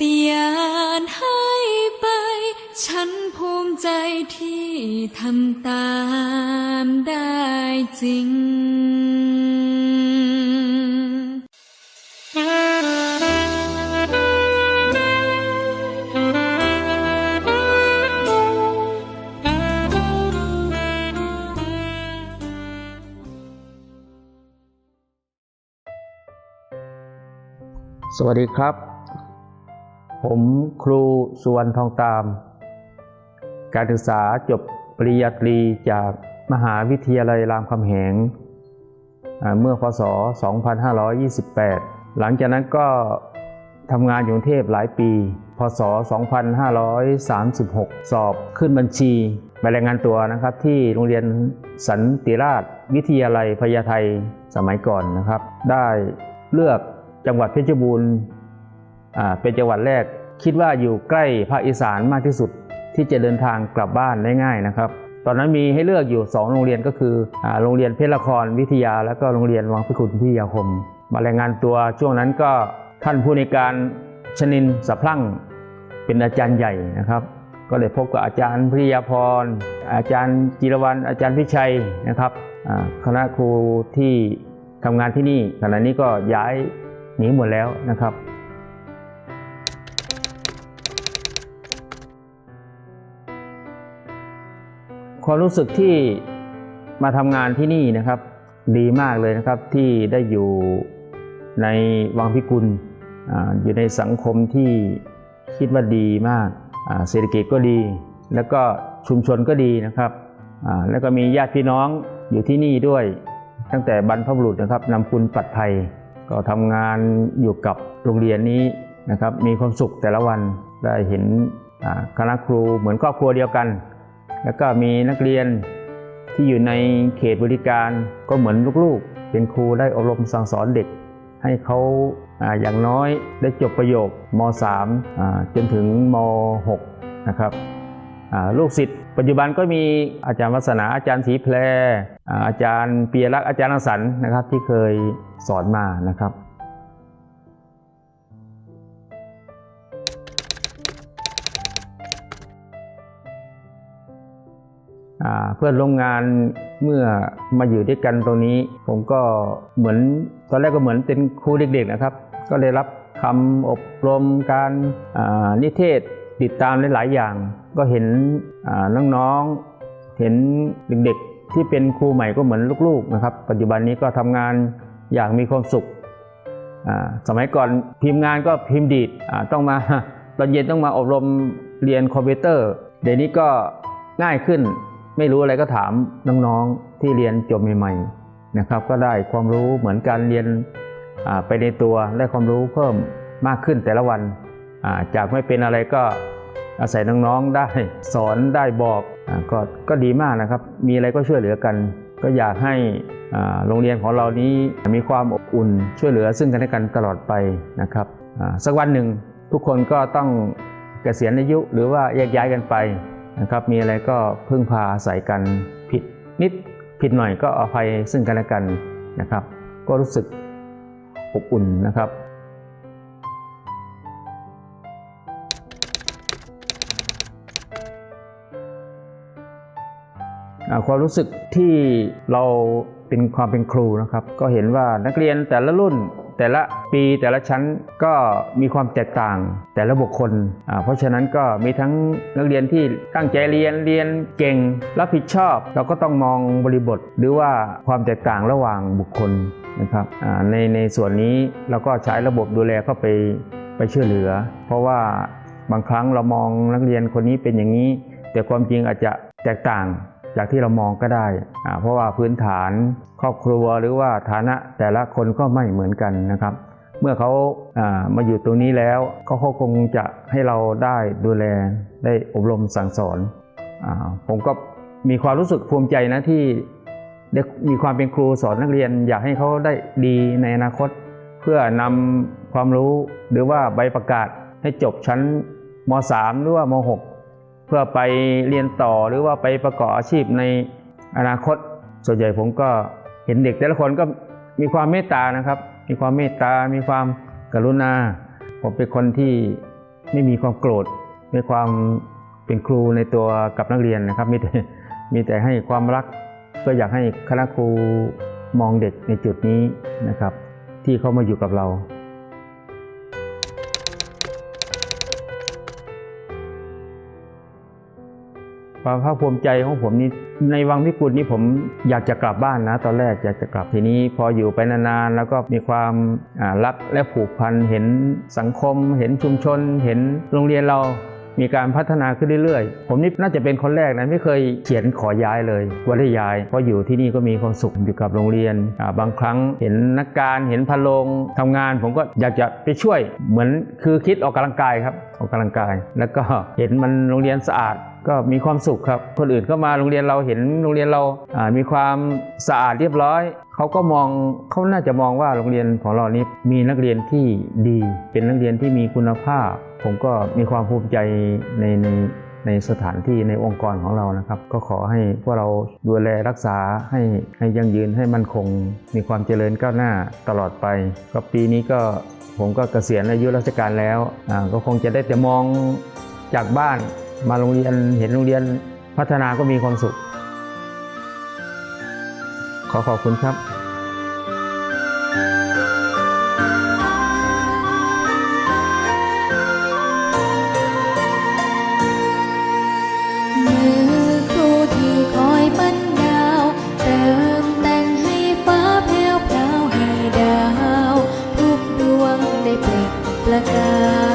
ฏิญาณให้ไป ฉันภูมิใจที่ทำตามได้จริงสวัสดีครับ ผมครูสุวรรณทองตาม การศึกษาจบปริญญาตรีจากมหาวิทยาลัยรามคำแหง เมื่อพศ 2528 หลังจากนั้นก็ทำงานอยู่กรุงเทพหลายปี พศ 2536 สอบขึ้นบัญชีไปรายงานตัวนะครับที่โรงเรียนสันติราชวิทยาลัยพญาไทสมัยก่อนนะครับ ได้เลือกจังหวัดเพชรบูรณ์ เป็นจังหวัดแรก คิดว่าอยู่ใกล้ภาคอีสานมากที่สุดที่จะเดินทางกลับบ้านได้ง่ายนะครับ ตอนนั้นมีให้เลือกอยู่ 2 โรงเรียนก็คืออโรงเรียนเพชรละครวิทยา และก็โรงเรียนวังพิคุณพิทยาคม มารายงานตัวช่วงนั้นก็ท่านผู้ในการชนินสะพลั่งเป็นอาจารย์ใหญ่นะครับ ก็เลยพบกับอาจารย์พิยาพร อาจารย์จิรวรรณอาจารย์พิชัยนะครับคณะครูที่ทำงานที่นี่ขณะนี้ก็ย้ายหนีหมดแล้วนะครับ ความรู้สึกที่มาทำงานที่นี่นะครับ ดีมากเลยนะครับที่ได้อยู่ในวังพิกุลออยู่ในสังคมที่คิดว่าดีมาก เศรษฐกิจก็ดี แล้วก็ชุมชนก็ดีนะครับ แล้วก็มีญาติพี่น้องอยู่ที่นี่ด้วย ตั้งแต่บรรพบุรุษนะครับนำคุณปัดภัย ก็ทำงานอยู่กับโรงเรียนนี้นะครับ มีความสุขแต่ละวันได้เห็นคณะครูเหมือนครอบครัวเดียวกัน แล้วก็มีนักเรียนที่อยู่ในเขตบริการก็เหมือนลูกๆ เป็นครูได้อบรมสั่งสอนเด็ก ให้เขาออย่างน้อยได้จบประโยคม .3 จนถึงม .6 นะครับลูกศิษย์ปัจจุบันก็มีอาจารย์วัฒนาอาจารย์ศรีแพรอาจารย์เปียรักษ์อาจารย์รังสรรค์นะครับที่เคยสอนมานะครับ เพื่อนร่วมงานเมื่อมาอยู่ด้วยกันตรงนี้ ผมก็เหมือนตอนแรกก็เหมือนเป็นครูเด็กๆนะครับ ก็เลยรับคำอบรมการนิเทศติดตามหลายๆอย่าง ก็เห็นน้องๆเห็นเด็กๆที่เป็นครูใหม่ก็เหมือนลูกๆนะครับ ปัจจุบันนี้ก็ทำงานอย่างมีความสุขสมัยก่อนพิมพ์งานก็พิมพ์ดีดต้องมาตอนเย็นต้องมาอบรมเรียนคอมพิวเตอร์ เดี๋ยวนี้ก็ง่ายขึ้น ไม่รู้อะไรก็ถามน้องๆที่เรียนจบใหม่ๆนะครับ ก็ได้ความรู้เหมือนการเรียนไปในตัวได้ความรู้เพิ่มมากขึ้นแต่ละวันาจากไม่เป็นอะไรก็อาศัยน้องๆได้สอนได้บอกอก็ก็ดีมากนะครับ มีอะไรก็ช่วยเหลือกัน ก็อยากให้โรงเรียนของเรานี้มีความอบอุ่นช่วยเหลือซึ่งกันและกันตลอดไปนะครับสักวันหนึ่งทุกคนก็ต้องเกษียณอายุหรือว่าแยกย้ายกันไป นะครับมีอะไรก็พึ่งพาอาศัยกันผิดนิดผิดหน่อยก็อภัยซึ่งกันและกันนะครับ ก็รู้สึกอบอุ่นนะครับความรู้สึกที่เราเป็นความเป็นครูนะครับ ก็เห็นว่านักเรียนแต่ละรุ่น แต่ละปีแต่ละชั้นก็มีความแตกต่างแต่ละบุคคล เพราะฉะนั้นก็มีทั้งนักเรียนที่ตั้งใจเรียนเรียนเก่งรับผิดชอบ เราก็ต้องมองบริบทหรือว่าความแตกต่างระหว่างบุคคลนะครับในในส่วนนี้เราก็ใช้ระบบดูแลเข้าไปไปช่วยเหลือ เพราะว่าบางครั้งเรามองนักเรียนคนนี้เป็นอย่างนี้ แต่ความจริงอาจจะแตกต่าง จากที่เรามองก็ได้ เพราะว่าพื้นฐานครอบครัวหรือว่าฐานะแต่ละคนก็ไม่เหมือนกันนะครับ เมื่อเขาามาอยู่ตรงนี้แล้วก็เขาคงจะให้เราได้ดูแลได้อบรมสั่งสอนอผมก็มีความรู้สึกภูมิใจนะที่ได้มีความเป็นครูสอนนักเรียน อยากให้เขาได้ดีในอนาคต เพื่อนำความรู้หรือว่าใบประกาศให้จบชั้นม .3 หรือว่าม .6 เพื่อไปเรียนต่อหรือว่าไปประกอบอาชีพในอนาคต ส่วนใหญ่ผมก็เห็นเด็กแต่ละคนก็มีความเมตตานะครับ มีความเมตตา มีความกรุณา ผมเป็นคนที่ไม่มีความโกรธมีความเป็นครูในตัวกับนักเรียนนะครับ มีแต่มีแต่ให้ความรักเพื่ออยากให้คณะครูมองเด็กในจุดนี้นะครับ ที่เขามาอยู่กับเรา ความภาคภูมิใจของผมนี่ในวังพิกุลนี่ผมอยากจะกลับบ้านนะ ตอนแรกอยากจะกลับทีนี้พออยู่ไปนานๆแล้วก็มีความรักและผูกพันเห็นสังคม เห็นชุมชน เห็นโรงเรียนเรามีการพัฒนาขึ้นเรื่อยๆ ผมนี่น่าจะเป็นคนแรกนะไม่เคยเขียนขอย้ายเลยว่าได้ย้าย เพราะอยู่ที่นี่ก็มีความสุขอยู่กับโรงเรียน บางครั้งเห็นนักการเห็นพะโลงทำงาน ผมก็อยากจะไปช่วยเหมือนคือคิดออกกำลังกายครับออกกำลังกาย แล้วก็เห็นมันโรงเรียนสะอาด ก็มีความสุขครับ คนอื่นก็มาโรงเรียนเราเห็นโรงเรียนเรามีความสะอาดเรียบร้อย เขาก็มองเขาน่าจะมองว่าโรงเรียนของเรานี้มีนักเรียนที่ดี เป็นนักเรียนที่มีคุณภาพ ผมก็มีความภูมิใจในในในสถานที่ในองค์กรของเรานะครับ ก็ขอให้พวกเราดูแลรักษาให้ให้ยั่งยืนให้มั่นคง มีความเจริญก้าวหน้าตลอดไป ก็ปีนี้ก็ผมก็เกษียณอายุราชการแล้วก็คงจะได้แต่มองจากบ้าน มาโรงเรียนเห็นโรงเรียนพัฒนาก็มีความสุข ขอขอบคุณครับประกาศ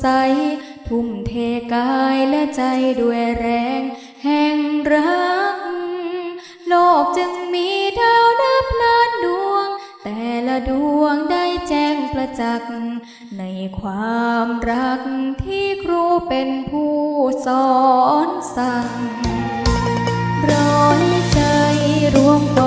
ใส ทุ่มเทกายและใจด้วยแรง แห่งรัก โลกจึงมีดาวนับล้านดวง แต่ละดวงได้แจ้งประจักษ์ ในความรักที่ครูเป็นผู้สอนสั่งร้อยใจรวม